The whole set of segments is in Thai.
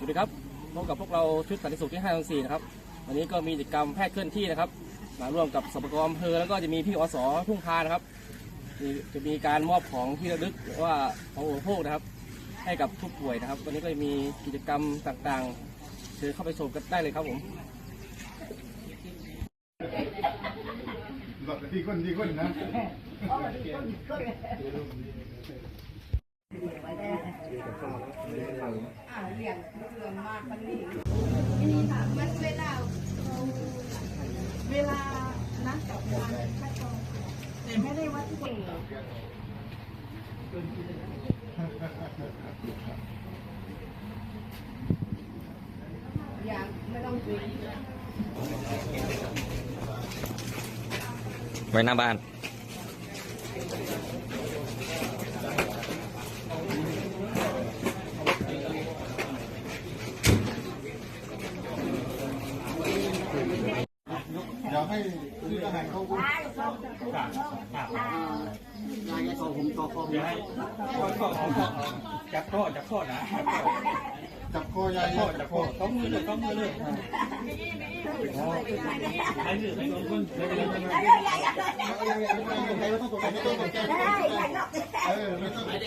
สวัสดีครับพบกับพวกเราชุดสันติสุขที่5 4นะครับ วันนี้ก็มีกิจกรรมแพทย์เคลื่อนที่นะครับ มาร่วมกับสปกรอำเภอแล้วก็จะมีพี่อสทุ่งพานะครับจะมีการมอบของที่ระลึกหรือว่าของอุปโภคนะครับ ให้กับผู้ป่วยนะครับ วันนี้ก็จะมีกิจกรรมต่างๆเชิญเข้าไปชมกันได้เลยครับผมหลอดที่ก้น ที่ก้นนะมันเวลาเวลานัดกับวันคัดกรองแต่ไม่ได้วัดเก่งอย่างไม่ต้องคุยไว้หน้าบ้าน ยากให้ที่ทหารเขานายกผมต่อคอมจับข้อจับข้อนะจับคอยายจับคอต้องมือเลยต้องมือเลยใครเหลือใครโดนคนเลยเลยเลยไม่ต้องตกใจไม่ต้องตกใจเออไม่ต้องตกใจ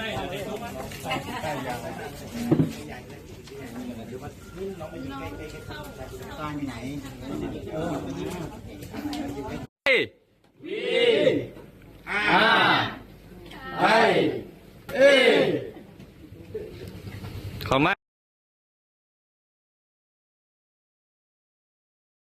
บ้างนี้ทางนี้กดกดซ้ายอยู่ไหมกดซ้ายอยู่ในตัวทางนี้อยู่ไปจับเลยเลยถ้าถ้าถ้าหน้าหายอทีข้างได้ทุกขอมา